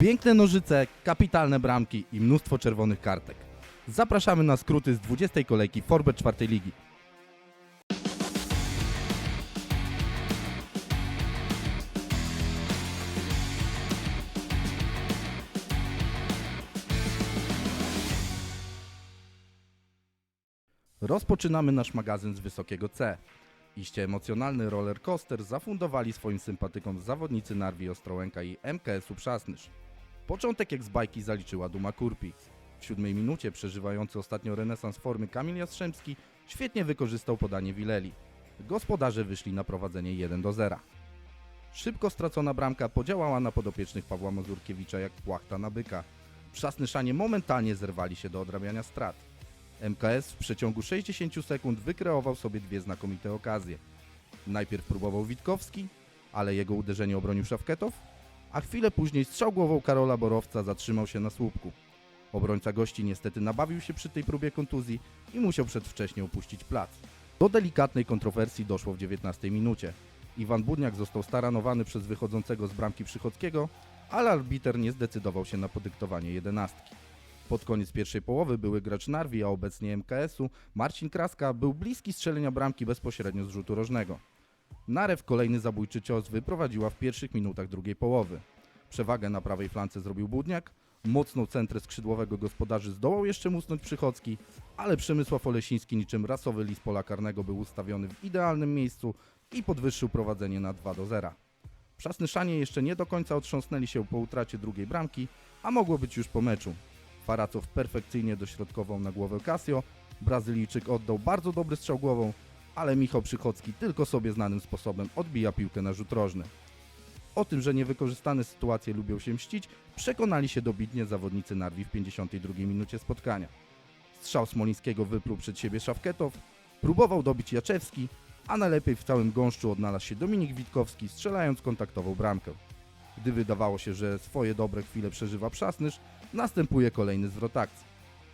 Piękne nożyce, kapitalne bramki i mnóstwo czerwonych kartek. Zapraszamy na skróty z 20 kolejki Forbet czwartej ligi. Rozpoczynamy nasz magazyn z wysokiego C. Iście emocjonalny roller coaster zafundowali swoim sympatykom zawodnicy Narwi Ostrołęka i MKS-u Przasnysz. Początek jak z bajki zaliczyła Duma Kurpi. W siódmej minucie przeżywający ostatnio renesans formy Kamil Jastrzębski świetnie wykorzystał podanie Wileli. Gospodarze wyszli na prowadzenie 1 do 0. Szybko stracona bramka podziałała na podopiecznych Pawła Mazurkiewicza jak płachta na byka. Przasnyszanie momentalnie zerwali się do odrabiania strat. MKS w przeciągu 60 sekund wykreował sobie dwie znakomite okazje. Najpierw próbował Witkowski, ale jego uderzenie obronił Szafketow, a chwilę później strzał głową Karola Borowca zatrzymał się na słupku. Obrońca gości niestety nabawił się przy tej próbie kontuzji i musiał przedwcześnie opuścić plac. Do delikatnej kontrowersji doszło w 19 minucie. Iwan Budniak został staranowany przez wychodzącego z bramki Przychodzkiego, ale arbiter nie zdecydował się na podyktowanie jedenastki. Pod koniec pierwszej połowy były gracz Narwi, a obecnie MKS-u, Marcin Kraska był bliski strzelenia bramki bezpośrednio z rzutu rożnego. Narew kolejny zabójczy cios wyprowadziła w pierwszych minutach drugiej połowy. Przewagę na prawej flance zrobił Budniak, mocną centrę skrzydłowego gospodarzy zdołał jeszcze musnąć Przychodzki, ale Przemysław Olesiński niczym rasowy lis pola karnego był ustawiony w idealnym miejscu i podwyższył prowadzenie na 2 do 0. Przasnyszanie jeszcze nie do końca otrząsnęli się po utracie drugiej bramki, a mogło być już po meczu. Faracow perfekcyjnie dośrodkował na głowę Casio, Brazylijczyk oddał bardzo dobry strzał głową, ale Michał Przychodzki tylko sobie znanym sposobem odbija piłkę na rzut rożny. O tym, że niewykorzystane sytuacje lubią się mścić, przekonali się dobitnie zawodnicy Narwi w 52 minucie spotkania. Strzał Smolińskiego wypluł przed siebie Szafketow, próbował dobić Jaczewski, a najlepiej w całym gąszczu odnalazł się Dominik Witkowski, strzelając kontaktową bramkę. Gdy wydawało się, że swoje dobre chwile przeżywa Przasnysz, następuje kolejny zwrot akcji.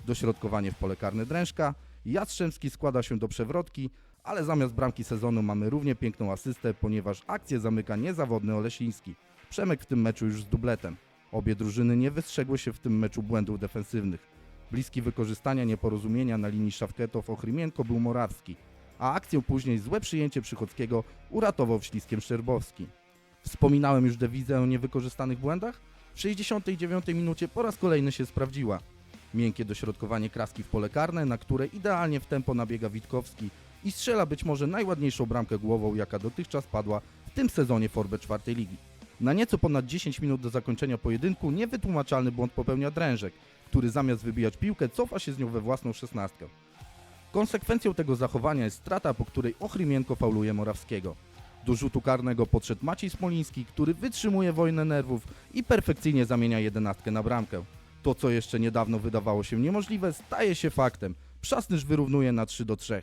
Dośrodkowanie w pole karne Drężka, Jastrzębski składa się do przewrotki, ale zamiast bramki sezonu mamy równie piękną asystę, ponieważ akcję zamyka niezawodny Olesiński. Przemek w tym meczu już z dubletem. Obie drużyny nie wystrzegły się w tym meczu błędów defensywnych. Bliski wykorzystania nieporozumienia na linii Szafketow-Ochrymienko był Morawski, a akcję później złe przyjęcie Przychodzkiego uratował śliskiem Szczerbowski. Wspominałem już dewizę o niewykorzystanych błędach? W 69 minucie po raz kolejny się sprawdziła. Miękkie dośrodkowanie kraski w pole karne, na które idealnie w tempo nabiega Witkowski i strzela być może najładniejszą bramkę głową, jaka dotychczas padła w tym sezonie Forbet czwartej ligi. Na nieco ponad 10 minut do zakończenia pojedynku niewytłumaczalny błąd popełnia Drężek, który zamiast wybijać piłkę cofa się z nią we własną szesnastkę. Konsekwencją tego zachowania jest strata, po której Ochrymienko fauluje Morawskiego. Do rzutu karnego podszedł Maciej Smoliński, który wytrzymuje wojnę nerwów i perfekcyjnie zamienia jedenastkę na bramkę. To, co jeszcze niedawno wydawało się niemożliwe, staje się faktem. Przasnysz wyrównuje na 3 do 3.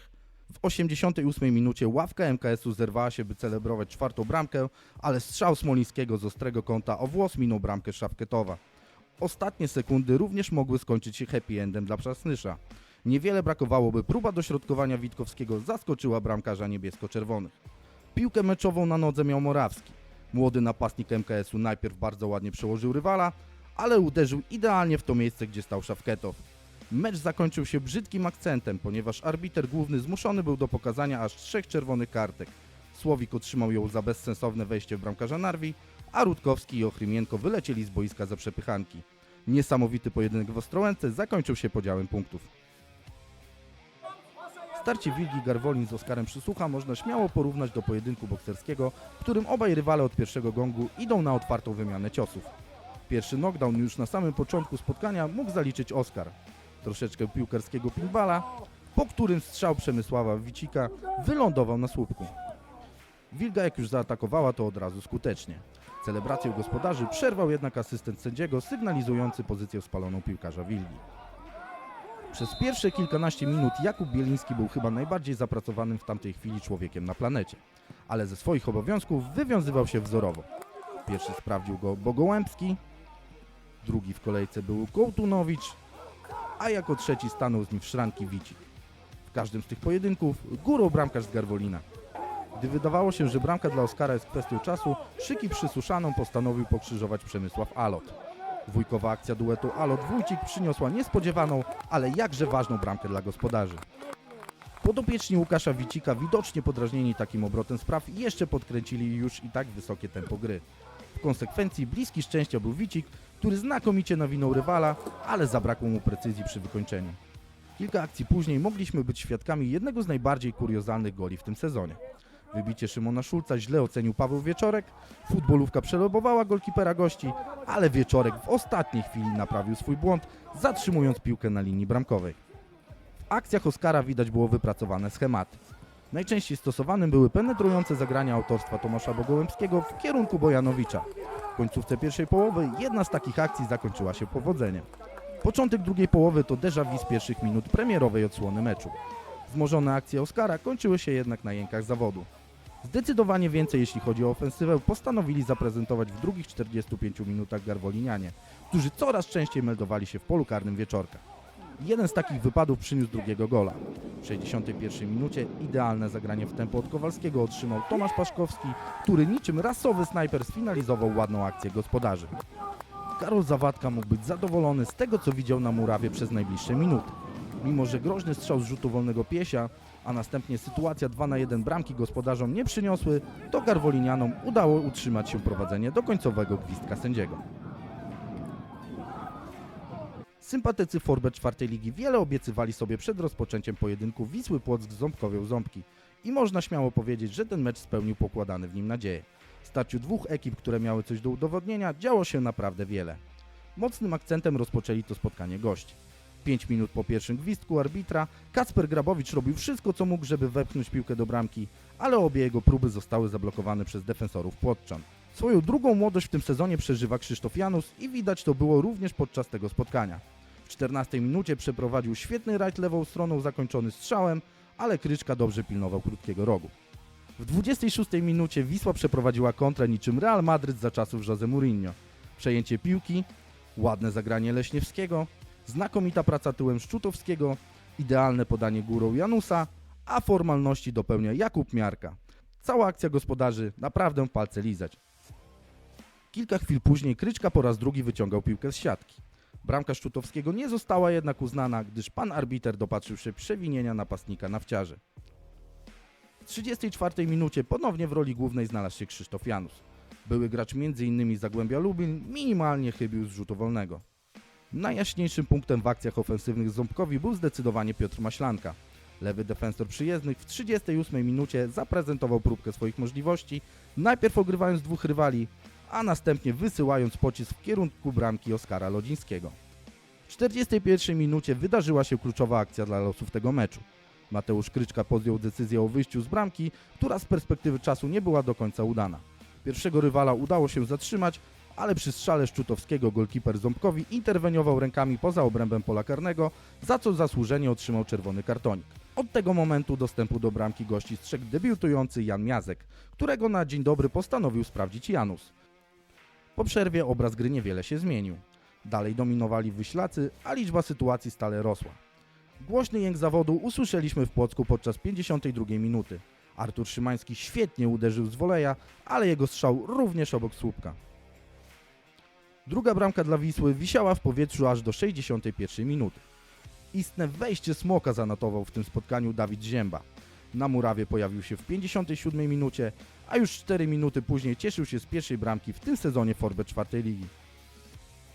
W 88 minucie ławka MKS-u zerwała się, by celebrować czwartą bramkę, ale strzał Smolińskiego z ostrego kąta o włos minął bramkę Szafketowa. Ostatnie sekundy również mogły skończyć się happy endem dla Przasnysza. Niewiele brakowało, by próba dośrodkowania Witkowskiego zaskoczyła bramkarza niebiesko-czerwonych. Piłkę meczową na nodze miał Morawski. Młody napastnik MKS-u najpierw bardzo ładnie przełożył rywala, ale uderzył idealnie w to miejsce, gdzie stał Szafketow. Mecz zakończył się brzydkim akcentem, ponieważ arbiter główny zmuszony był do pokazania aż trzech czerwonych kartek. Słowik otrzymał ją za bezsensowne wejście w bramkarza Narwi, a Rutkowski i Ochrymienko wylecieli z boiska za przepychanki. Niesamowity pojedynek w Ostrołęce zakończył się podziałem punktów. Starcie Wilgi Garwolin z Oskarem Przysłucha można śmiało porównać do pojedynku bokserskiego, w którym obaj rywale od pierwszego gongu idą na otwartą wymianę ciosów. Pierwszy knockdown już na samym początku spotkania mógł zaliczyć Oskar. Troszeczkę piłkarskiego pinballa, po którym strzał Przemysława Wicika wylądował na słupku. Wilga jak już zaatakowała to od razu skutecznie. Celebrację gospodarzy przerwał jednak asystent sędziego sygnalizujący pozycję spaloną piłkarza Wilgi. Przez pierwsze kilkanaście minut Jakub Bieliński był chyba najbardziej zapracowanym w tamtej chwili człowiekiem na planecie, ale ze swoich obowiązków wywiązywał się wzorowo. Pierwszy sprawdził go Bogołębski, drugi w kolejce był Kołtunowicz, a jako trzeci stanął z nim w szranki Wicik. W każdym z tych pojedynków górą bramkarz z Garwolina. Gdy wydawało się, że bramka dla Oskara jest kwestią czasu, szyki przysuszaną postanowił pokrzyżować Przemysław Alot. Dwójkowa akcja duetu Alot Wójcik przyniosła niespodziewaną, ale jakże ważną bramkę dla gospodarzy. Podopieczni Łukasza Wicika, widocznie podrażnieni takim obrotem spraw, jeszcze podkręcili już i tak wysokie tempo gry. W konsekwencji bliski szczęścia był Wicik, który znakomicie nawinął rywala, ale zabrakło mu precyzji przy wykończeniu. Kilka akcji później mogliśmy być świadkami jednego z najbardziej kuriozalnych goli w tym sezonie. Wybicie Szymona Szulca źle ocenił Paweł Wieczorek, futbolówka przelobowała golkipera gości, ale Wieczorek w ostatniej chwili naprawił swój błąd, zatrzymując piłkę na linii bramkowej. W akcjach Oskara widać było wypracowane schematy. Najczęściej stosowanym były penetrujące zagrania autorstwa Tomasza Bogołębskiego w kierunku Bojanowicza. W końcówce pierwszej połowy jedna z takich akcji zakończyła się powodzeniem. Początek drugiej połowy to déjà vu z pierwszych minut premierowej odsłony meczu. Wzmożone akcje Oskara kończyły się jednak na jękach zawodu. Zdecydowanie więcej jeśli chodzi o ofensywę postanowili zaprezentować w drugich 45 minutach garwolinianie, którzy coraz częściej meldowali się w polu karnym wieczorka. Jeden z takich wypadów przyniósł drugiego gola. W 61 minucie idealne zagranie w tempo od Kowalskiego otrzymał Tomasz Paszkowski, który niczym rasowy snajper sfinalizował ładną akcję gospodarzy. Karol Zawadka mógł być zadowolony z tego, co widział na murawie przez najbliższe minuty. Mimo, że groźny strzał z rzutu wolnego piesia, a następnie sytuacja 2 na 1 bramki gospodarzom nie przyniosły, to Garwolinianom udało utrzymać się prowadzenie do końcowego gwizdka sędziego. Sympatycy Forbe czwartej ligi wiele obiecywali sobie przed rozpoczęciem pojedynku Wisły Płock z Ząbkowią Ząbki i można śmiało powiedzieć, że ten mecz spełnił pokładane w nim nadzieje. W starciu dwóch ekip, które miały coś do udowodnienia, działo się naprawdę wiele. Mocnym akcentem rozpoczęli to spotkanie gości. 5 minut po pierwszym gwizdku arbitra Kacper Grabowicz robił wszystko co mógł, żeby wepchnąć piłkę do bramki, ale obie jego próby zostały zablokowane przez defensorów Płotczan. Swoją drugą młodość w tym sezonie przeżywa Krzysztof Janus i widać to było również podczas tego spotkania. W 14 minucie przeprowadził świetny rajd lewą stroną zakończony strzałem, ale Kryczka dobrze pilnował krótkiego rogu. W 26 minucie Wisła przeprowadziła kontrę niczym Real Madryt za czasów Jose Mourinho. Przejęcie piłki, ładne zagranie Leśniewskiego, znakomita praca tyłem Szczutowskiego, idealne podanie górą Janusa, a formalności dopełnia Jakub Miarka. Cała akcja gospodarzy naprawdę palce lizać. Kilka chwil później Kryczka po raz drugi wyciągał piłkę z siatki. Bramka Szczutowskiego nie została jednak uznana, gdyż pan arbiter dopatrzył się przewinienia napastnika na wciarze. W 34 minucie ponownie w roli głównej znalazł się Krzysztof Janus. Były gracz m.in. Zagłębia Lubin minimalnie chybił z rzutu wolnego. Najjaśniejszym punktem w akcjach ofensywnych Ząbkowi był zdecydowanie Piotr Maślanka. Lewy defensor przyjezdnych w 38 minucie zaprezentował próbkę swoich możliwości, najpierw ogrywając dwóch rywali, a następnie wysyłając pocisk w kierunku bramki Oskara Lodzińskiego. W 41 minucie wydarzyła się kluczowa akcja dla losów tego meczu. Mateusz Kryczka podjął decyzję o wyjściu z bramki, która z perspektywy czasu nie była do końca udana. Pierwszego rywala udało się zatrzymać, ale przy strzale Szczutowskiego golkiper Ząbkowi interweniował rękami poza obrębem pola karnego, za co zasłużenie otrzymał czerwony kartonik. Od tego momentu dostępu do bramki gości strzegł debiutujący Jan Miazek, którego na dzień dobry postanowił sprawdzić Janus. Po przerwie obraz gry niewiele się zmienił. Dalej dominowali wyślacy, a liczba sytuacji stale rosła. Głośny jęk zawodu usłyszeliśmy w Płocku podczas 52 minuty. Artur Szymański świetnie uderzył z woleja, ale jego strzał również obok słupka. Druga bramka dla Wisły wisiała w powietrzu aż do 61 minuty. Istne wejście smoka zanotował w tym spotkaniu Dawid Zięba. Na murawie pojawił się w 57 minucie, a już 4 minuty później cieszył się z pierwszej bramki w tym sezonie Forbe czwartej ligi.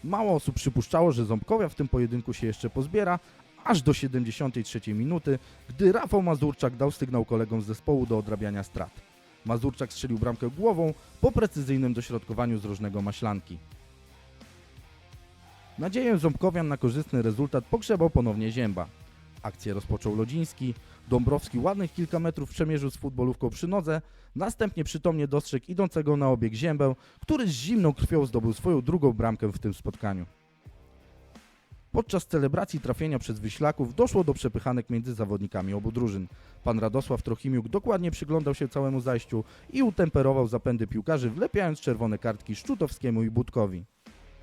Mało osób przypuszczało, że Ząbkowia w tym pojedynku się jeszcze pozbiera, aż do 73 minuty, gdy Rafał Mazurczak dał sygnał kolegom z zespołu do odrabiania strat. Mazurczak strzelił bramkę głową po precyzyjnym dośrodkowaniu z rożnego maślanki. Nadzieję Ząbkowian na korzystny rezultat pogrzebał ponownie Zięba. Akcję rozpoczął Lodziński, Dąbrowski ładnych kilka metrów przemierzył z futbolówką przy nodze, następnie przytomnie dostrzegł idącego na obieg Ziębę, który z zimną krwią zdobył swoją drugą bramkę w tym spotkaniu. Podczas celebracji trafienia przez Wyślaków doszło do przepychanek między zawodnikami obu drużyn. Pan Radosław Trochimiuk dokładnie przyglądał się całemu zajściu i utemperował zapędy piłkarzy, wlepiając czerwone kartki Szczutowskiemu i Budkowi.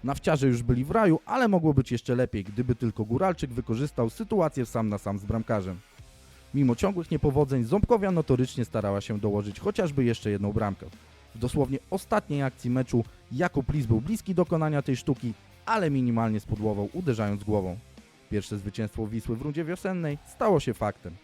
Nawciarze już byli w raju, ale mogło być jeszcze lepiej, gdyby tylko Góralczyk wykorzystał sytuację sam na sam z bramkarzem. Mimo ciągłych niepowodzeń, Ząbkowia notorycznie starała się dołożyć chociażby jeszcze jedną bramkę. W dosłownie ostatniej akcji meczu Jakub Lis był bliski dokonania tej sztuki, ale minimalnie spudłował uderzając głową. Pierwsze zwycięstwo Wisły w rundzie wiosennej stało się faktem.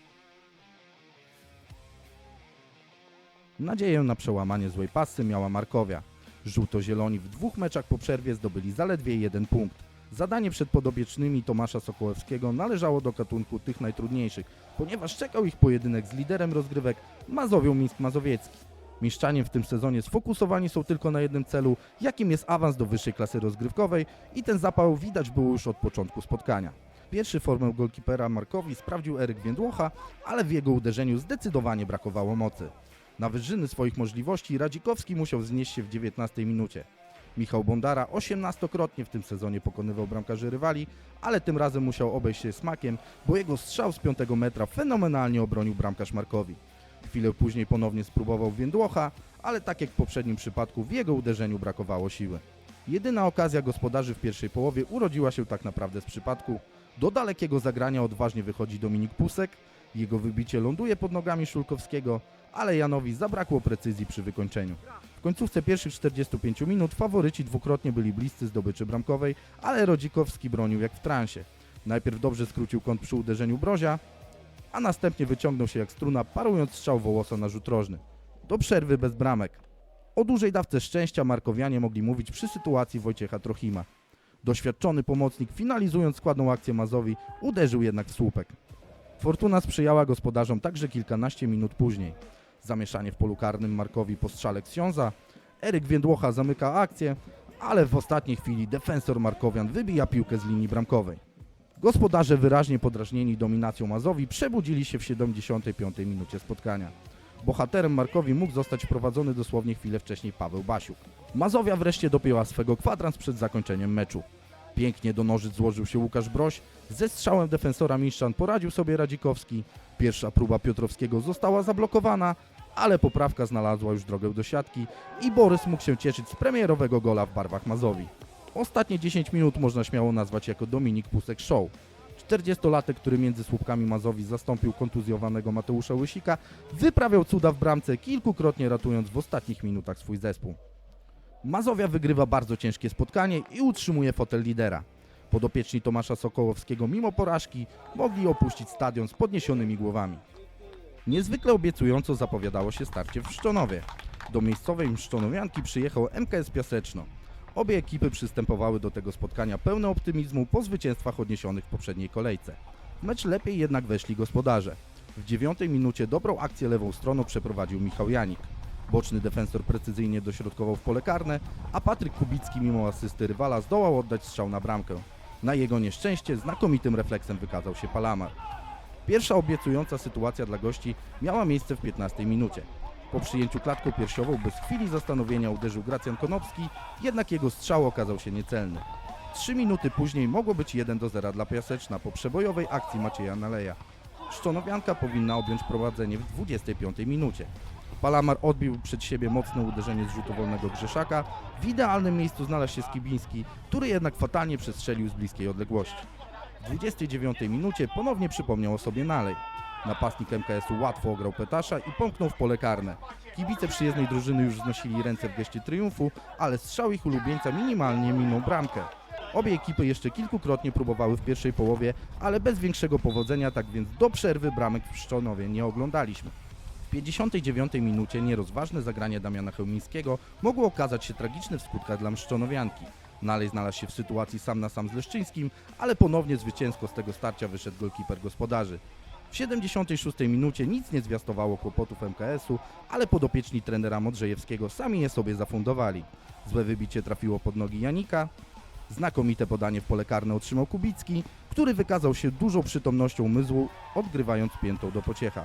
Nadzieję na przełamanie złej pasy miała Markowia. Żółto-zieloni w dwóch meczach po przerwie zdobyli zaledwie jeden punkt. Zadanie przed podobiecznymi Tomasza Sokołowskiego należało do gatunku tych najtrudniejszych, ponieważ czekał ich pojedynek z liderem rozgrywek Mazowią Mińsk Mazowiecki. Mieszczanie w tym sezonie sfokusowani są tylko na jednym celu, jakim jest awans do wyższej klasy rozgrywkowej i ten zapał widać było już od początku spotkania. Pierwszy formę golkipera Markowi sprawdził Eryk Więdłocha, ale w jego uderzeniu zdecydowanie brakowało mocy. Na wyżyny swoich możliwości Radzikowski musiał znieść się w 19 minucie. Michał Bondara 18-krotnie w tym sezonie pokonywał bramkarzy rywali, ale tym razem musiał obejść się smakiem, bo jego strzał z 5 metra fenomenalnie obronił bramkarz Markowi. Chwilę później ponownie spróbował Więdłocha, ale tak jak w poprzednim przypadku w jego uderzeniu brakowało siły. Jedyna okazja gospodarzy w pierwszej połowie urodziła się tak naprawdę z przypadku. Do dalekiego zagrania odważnie wychodzi Dominik Pusek, jego wybicie ląduje pod nogami Szulkowskiego, ale Janowi zabrakło precyzji przy wykończeniu. W końcówce pierwszych 45 minut faworyci dwukrotnie byli bliscy zdobyczy bramkowej, ale Rodzikowski bronił jak w transie. Najpierw dobrze skrócił kąt przy uderzeniu Brozia, a następnie wyciągnął się jak struna, parując strzał Wołosa na rzut rożny. Do przerwy bez bramek. O dużej dawce szczęścia Markowianie mogli mówić przy sytuacji Wojciecha Trochima. Doświadczony pomocnik, finalizując składną akcję Mazowi, uderzył jednak w słupek. Fortuna sprzyjała gospodarzom także kilkanaście minut później. Zamieszanie w polu karnym Markowi po strzale Książa. Eryk Więdłocha zamyka akcję, ale w ostatniej chwili defensor Markowian wybija piłkę z linii bramkowej. Gospodarze wyraźnie podrażnieni dominacją Mazowi przebudzili się w 75 minucie spotkania. Bohaterem Markowi mógł zostać wprowadzony dosłownie chwilę wcześniej Paweł Basiuk. Mazowia wreszcie dopięła swego kwadrans przed zakończeniem meczu. Pięknie do nożyc złożył się Łukasz Broś, ze strzałem defensora Miszczan poradził sobie Radzikowski. Pierwsza próba Piotrowskiego została zablokowana, ale poprawka znalazła już drogę do siatki i Borys mógł się cieszyć z premierowego gola w barwach Mazowi. Ostatnie 10 minut można śmiało nazwać jako Dominik Pusek Show. 40-latek, który między słupkami Mazowi zastąpił kontuzjowanego Mateusza Łysika, wyprawiał cuda w bramce, kilkukrotnie ratując w ostatnich minutach swój zespół. Mazowia wygrywa bardzo ciężkie spotkanie i utrzymuje fotel lidera. Podopieczni Tomasza Sokołowskiego mimo porażki mogli opuścić stadion z podniesionymi głowami. Niezwykle obiecująco zapowiadało się starcie w Szczonowie. Do miejscowej Mszczonowianki przyjechał MKS Piaseczno. Obie ekipy przystępowały do tego spotkania pełne optymizmu po zwycięstwach odniesionych w poprzedniej kolejce. W mecz lepiej jednak weszli gospodarze. W dziewiątej minucie dobrą akcję lewą stroną przeprowadził Michał Janik. Boczny defensor precyzyjnie dośrodkował w pole karne, a Patryk Kubicki mimo asysty rywala zdołał oddać strzał na bramkę. Na jego nieszczęście znakomitym refleksem wykazał się Palamar. Pierwsza obiecująca sytuacja dla gości miała miejsce w 15 minucie. Po przyjęciu klatką piersiową bez chwili zastanowienia uderzył Gracjan Konopski, jednak jego strzał okazał się niecelny. Trzy minuty później mogło być 1 do 0 dla Piaseczna po przebojowej akcji Macieja Naleja. Szczonowianka powinna objąć prowadzenie w 25 minucie. Palamar odbił przed siebie mocne uderzenie z rzutu wolnego Grzeszaka. W idealnym miejscu znalazł się Skibiński, który jednak fatalnie przestrzelił z bliskiej odległości. W 29 minucie ponownie przypomniał o sobie Nalej. Napastnik MKS-u łatwo ograł Petasza i pomknął w pole karne. Kibice przyjezdnej drużyny już wznosili ręce w geście triumfu, ale strzał ich ulubieńca minimalnie minął bramkę. Obie ekipy jeszcze kilkukrotnie próbowały w pierwszej połowie, ale bez większego powodzenia, tak więc do przerwy bramek w Szczonowie nie oglądaliśmy. W 59 minucie nierozważne zagranie Damiana Chełmińskiego mogło okazać się tragiczne w skutkach dla Mszczonowianki. Nalej znalazł się w sytuacji sam na sam z Leszczyńskim, ale ponownie zwycięsko z tego starcia wyszedł golkiper gospodarzy. W 76 minucie nic nie zwiastowało kłopotów MKS-u, ale podopieczni trenera Modrzejewskiego sami je sobie zafundowali. Złe wybicie trafiło pod nogi Janika, znakomite podanie w pole karne otrzymał Kubicki, który wykazał się dużą przytomnością myzłu, odgrywając piętą do pociecha.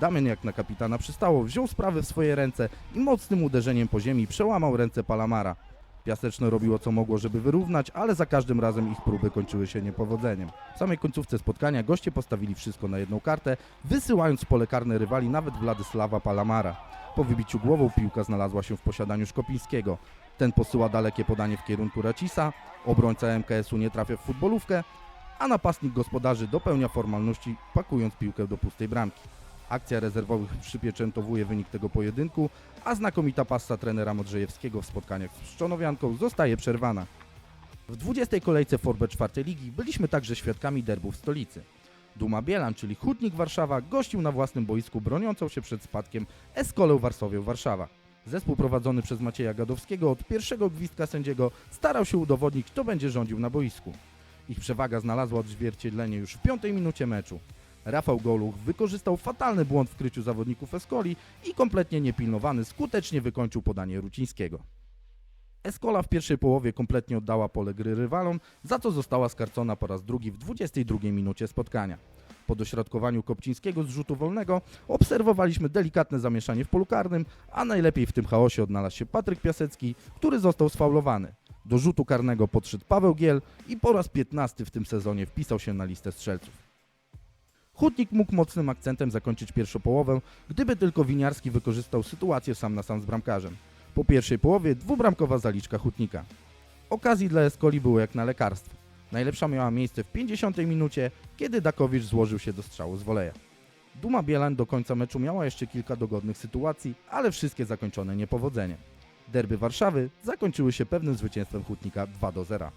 Damian jak na kapitana przystało, wziął sprawę w swoje ręce i mocnym uderzeniem po ziemi przełamał ręce Palamara. Piaseczne robiło co mogło, żeby wyrównać, ale za każdym razem ich próby kończyły się niepowodzeniem. W samej końcówce spotkania goście postawili wszystko na jedną kartę, wysyłając pole karne rywali nawet Władysława Palamara. Po wybiciu głową piłka znalazła się w posiadaniu Szkopińskiego. Ten posyła dalekie podanie w kierunku Racisa, obrońca MKS-u nie trafia w futbolówkę, a napastnik gospodarzy dopełnia formalności, pakując piłkę do pustej bramki. Akcja rezerwowych przypieczętowuje wynik tego pojedynku, a znakomita passa trenera Modrzejewskiego w spotkaniach z Szczonowianką zostaje przerwana. W 20. kolejce Forbet czwartej ligi byliśmy także świadkami derbów stolicy. Duma Bielan, czyli Hutnik Warszawa, gościł na własnym boisku broniącą się przed spadkiem Eskolę Warsowią Warszawa. Zespół prowadzony przez Macieja Gadowskiego od pierwszego gwizdka sędziego starał się udowodnić, kto będzie rządził na boisku. Ich przewaga znalazła odzwierciedlenie już w piątej minucie meczu. Rafał Goluch wykorzystał fatalny błąd w kryciu zawodników Eskoli i kompletnie niepilnowany skutecznie wykończył podanie Rucińskiego. Eskola w pierwszej połowie kompletnie oddała pole gry rywalom, za co została skarcona po raz drugi w 22 minucie spotkania. Po dośrodkowaniu Kopcińskiego z rzutu wolnego obserwowaliśmy delikatne zamieszanie w polu karnym, a najlepiej w tym chaosie odnalazł się Patryk Piasecki, który został sfaulowany. Do rzutu karnego podszedł Paweł Giel i po raz 15 w tym sezonie wpisał się na listę strzelców. Hutnik mógł mocnym akcentem zakończyć pierwszą połowę, gdyby tylko Winiarski wykorzystał sytuację sam na sam z bramkarzem. Po pierwszej połowie dwubramkowa zaliczka Hutnika. Okazji dla Eskoli było jak na lekarstwo. Najlepsza miała miejsce w 50 minucie, kiedy Dakowicz złożył się do strzału z woleja. Duma Bielan do końca meczu miała jeszcze kilka dogodnych sytuacji, ale wszystkie zakończone niepowodzeniem. Derby Warszawy zakończyły się pewnym zwycięstwem Hutnika 2 do 0.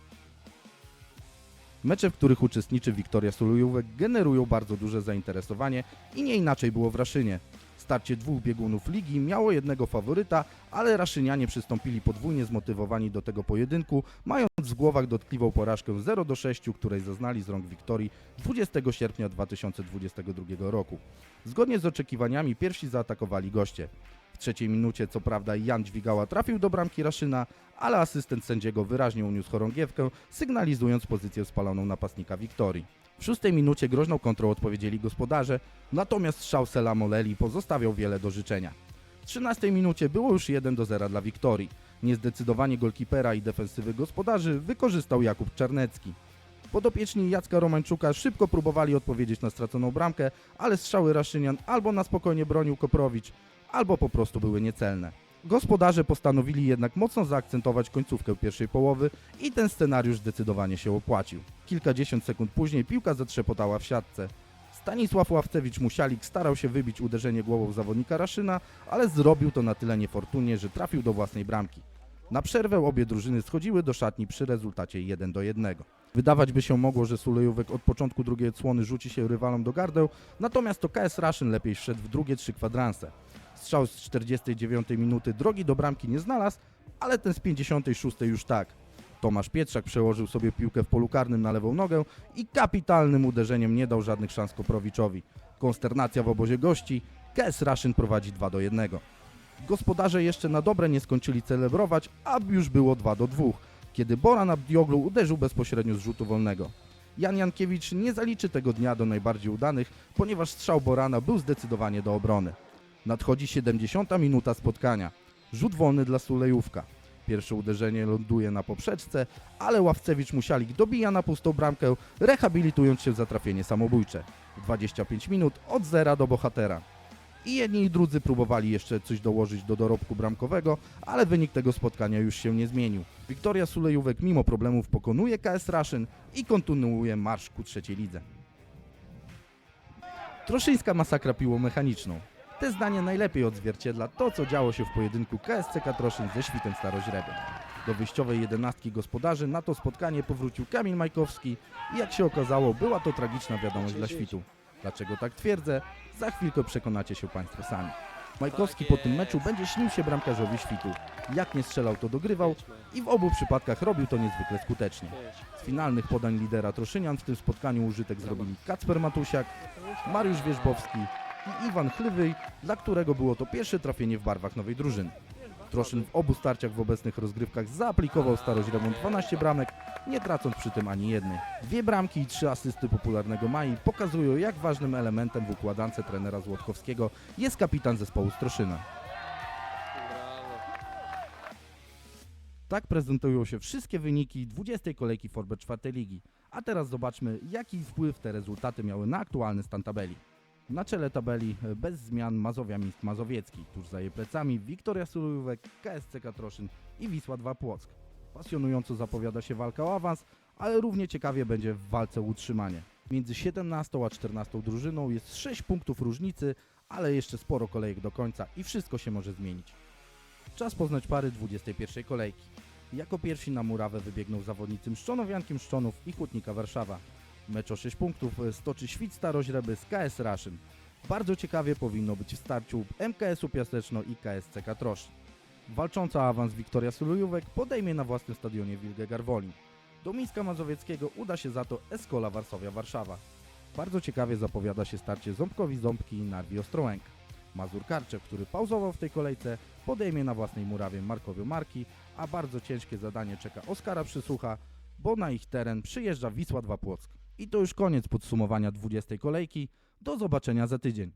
Mecze, w których uczestniczy Wiktoria Sulujówek generują bardzo duże zainteresowanie i nie inaczej było w Raszynie. Starcie dwóch biegunów ligi miało jednego faworyta, ale Raszynianie przystąpili podwójnie zmotywowani do tego pojedynku, mając w głowach dotkliwą porażkę 0 do 6, której zaznali z rąk Wiktorii 20 sierpnia 2022 roku. Zgodnie z oczekiwaniami pierwsi zaatakowali goście. Trzeciej minucie co prawda Jan Dźwigała trafił do bramki Raszyna, ale asystent sędziego wyraźnie uniósł chorągiewkę, sygnalizując pozycję spaloną napastnika Wiktorii. W szóstej minucie groźną kontrą odpowiedzieli gospodarze, natomiast strzał Sela Moleli pozostawiał wiele do życzenia. W 13 minucie było już 1 do 0 dla Wiktorii. Niezdecydowanie golkipera i defensywy gospodarzy wykorzystał Jakub Czarnecki. Podopieczni Jacka Romańczuka szybko próbowali odpowiedzieć na straconą bramkę, ale strzały Raszynian albo na spokojnie bronił Koprowicz, albo po prostu były niecelne. Gospodarze postanowili jednak mocno zaakcentować końcówkę pierwszej połowy i ten scenariusz zdecydowanie się opłacił. Kilkadziesiąt sekund później piłka zatrzepotała w siatce. Stanisław Ławcewicz-Musialik starał się wybić uderzenie głową zawodnika Raszyna, ale zrobił to na tyle niefortunnie, że trafił do własnej bramki. Na przerwę obie drużyny schodziły do szatni przy rezultacie 1 do 1. Wydawać by się mogło, że Sulejówek od początku drugiej odsłony rzuci się rywalom do gardeł, natomiast to KS Raszyn lepiej wszedł w drugie trzy kwadranse. Strzał z 49 minuty drogi do bramki nie znalazł, ale ten z 56 już tak. Tomasz Pietrzak przełożył sobie piłkę w polu karnym na lewą nogę i kapitalnym uderzeniem nie dał żadnych szans Koprowiczowi. Konsternacja w obozie gości, KS Raszyn prowadzi 2 do 1. Gospodarze jeszcze na dobre nie skończyli celebrować, a już było 2 do 2, kiedy Boran Abdioglu uderzył bezpośrednio z rzutu wolnego. Jan Jankiewicz nie zaliczy tego dnia do najbardziej udanych, ponieważ strzał Borana był zdecydowanie do obrony. Nadchodzi 70 minuta spotkania. Rzut wolny dla Sulejówka. Pierwsze uderzenie ląduje na poprzeczce, ale Ławcewicz Musialik dobija na pustą bramkę, rehabilitując się za trafienie samobójcze. 25 minut od zera do bohatera. I jedni i drudzy próbowali jeszcze coś dołożyć do dorobku bramkowego, ale wynik tego spotkania już się nie zmienił. Wiktoria Sulejówek mimo problemów pokonuje KS Raszyn i kontynuuje marsz ku trzeciej lidze. Troszyńska masakra piłomechaniczną. Te zdanie najlepiej odzwierciedla to, co działo się w pojedynku KSCK Troszyn ze Świtem Staroźrebem. Do wyjściowej jedenastki gospodarzy na to spotkanie powrócił Kamil Majkowski i jak się okazało, była to tragiczna wiadomość dla Świtu. Dlaczego tak twierdzę? Za chwilkę przekonacie się Państwo sami. Majkowski po tym meczu będzie śnił się bramkarzowi Świtu. Jak nie strzelał, to dogrywał i w obu przypadkach robił to niezwykle skutecznie. Z finalnych podań lidera Troszynian w tym spotkaniu użytek zrobili Kacper Matusiak, Mariusz Wierzbowski i Iwan Chlywyj, dla którego było to pierwsze trafienie w barwach nowej drużyny. Troszyn w obu starciach w obecnych rozgrywkach zaaplikował starość remont 12 bramek, nie tracąc przy tym ani jednej. Dwie bramki i trzy asysty popularnego Mai pokazują, jak ważnym elementem w układance trenera Złotkowskiego jest kapitan zespołu Stroszyna. Tak prezentują się wszystkie wyniki 20 kolejki Forbet 4 ligi. A teraz zobaczmy, jaki wpływ te rezultaty miały na aktualny stan tabeli. Na czele tabeli e, bez zmian Mazowia Mińsk Mazowiecki, tuż za jej plecami Wiktoria Sulujówek, KSCK Troszyn i Wisła 2 Płock. Pasjonująco zapowiada się walka o awans, ale równie ciekawie będzie w walce utrzymanie. Między 17 a 14 drużyną jest 6 punktów różnicy, ale jeszcze sporo kolejek do końca i wszystko się może zmienić. Czas poznać pary 21 kolejki. Jako pierwsi na murawę wybiegną zawodnicy Mszczonowianki Mszczonów i Hutnika Warszawa. Mecz o 6 punktów e, stoczy Świt Staroźreby z KS Raszyn. Bardzo ciekawie powinno być w starciu MKS-u Piaseczno i KSC Troszcz. Walcząca awans Wiktoria Sulujówek podejmie na własnym stadionie Wilgę Garwolin. Do Mińska Mazowieckiego uda się za to Eskola Warszawia Warszawa. Bardzo ciekawie zapowiada się starcie Ząbkowi Ząbki i Narwi Ostrołęk. Mazur Karczew, który pauzował w tej kolejce, podejmie na własnej murawie Markowiu Marki, a bardzo ciężkie zadanie czeka Oskara Przysłucha, bo na ich teren przyjeżdża Wisła 2 Płock. I to już koniec podsumowania 20 kolejki. Do zobaczenia za tydzień.